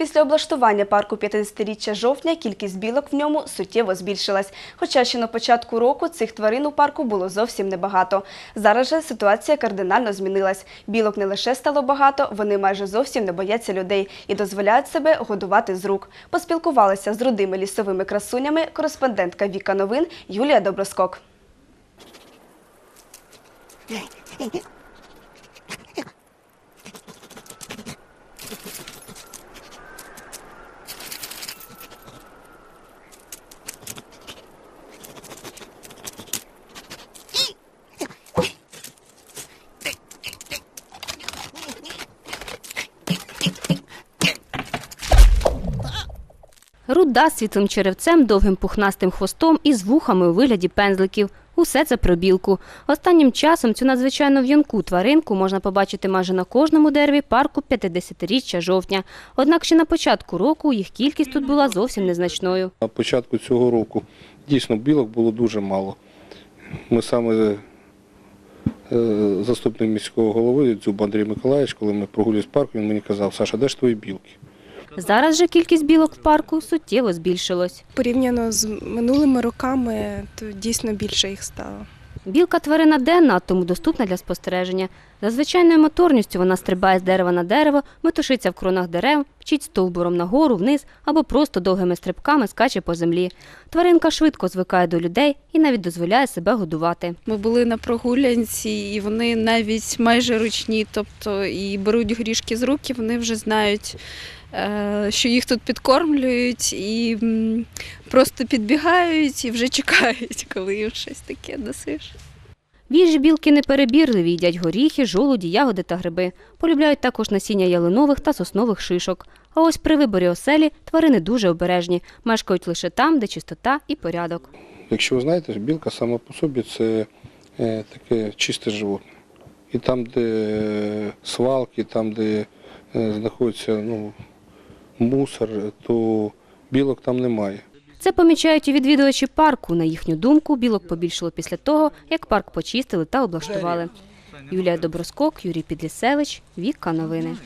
Після облаштування парку 50-річчя жовтня кількість білок в ньому суттєво збільшилась. Хоча ще на початку року цих тварин у парку було зовсім небагато. Зараз же ситуація кардинально змінилась. Білок не лише стало багато, вони майже зовсім не бояться людей і дозволяють себе годувати з рук. Поспілкувалася з рудими лісовими красунями кореспондентка Віка Новин Юлія Доброскок. Руда з світлим черевцем, довгим пухнастим хвостом і з вухами у вигляді пензликів. Усе це про білку. Останнім часом цю надзвичайно в'юнку тваринку можна побачити майже на кожному дереві парку 50-річчя жовтня. Однак ще на початку року їх кількість тут була зовсім незначною. На початку цього року дійсно білок було дуже мало. Ми саме е, заступник міського голови Дзюб Андрій Миколаївич, коли ми прогулювалися в парку, він мені казав, Саша, де ж твої білки? Зараз же кількість білок в парку суттєво збільшилось. Порівняно з минулими роками, то дійсно більше їх стало. Білка тварина денна, тому доступна для спостереження. За звичайною моторністю вона стрибає з дерева на дерево, метушиться в кронах дерев, вчить стовбуром нагору, вниз або просто довгими стрибками скаче по землі. Тваринка швидко звикає до людей і навіть дозволяє себе годувати. Ми були на прогулянці, і вони навіть майже ручні, тобто і беруть грішки з рук, і вони вже знають, що їх тут підкормлюють, і просто підбігають і вже чекають, коли їм щось таке досиш. В їжі білки неперебірливі, їдять горіхи, жолуді, ягоди та гриби. Полюбляють також насіння ялинових та соснових шишок. А ось при виборі оселі тварини дуже обережні, мешкають лише там, де чистота і порядок. Якщо ви знаєте, білка сама по собі це е, таке чисте животне. І там, де свалки, там, де е, знаходиться ну, мусор, то білок там немає. Це помічають і відвідувачі парку. На їхню думку, білок побільшало після того, як парк почистили та облаштували. Юлія Доброскок, Юрій Підлісевич, Вікка Новини.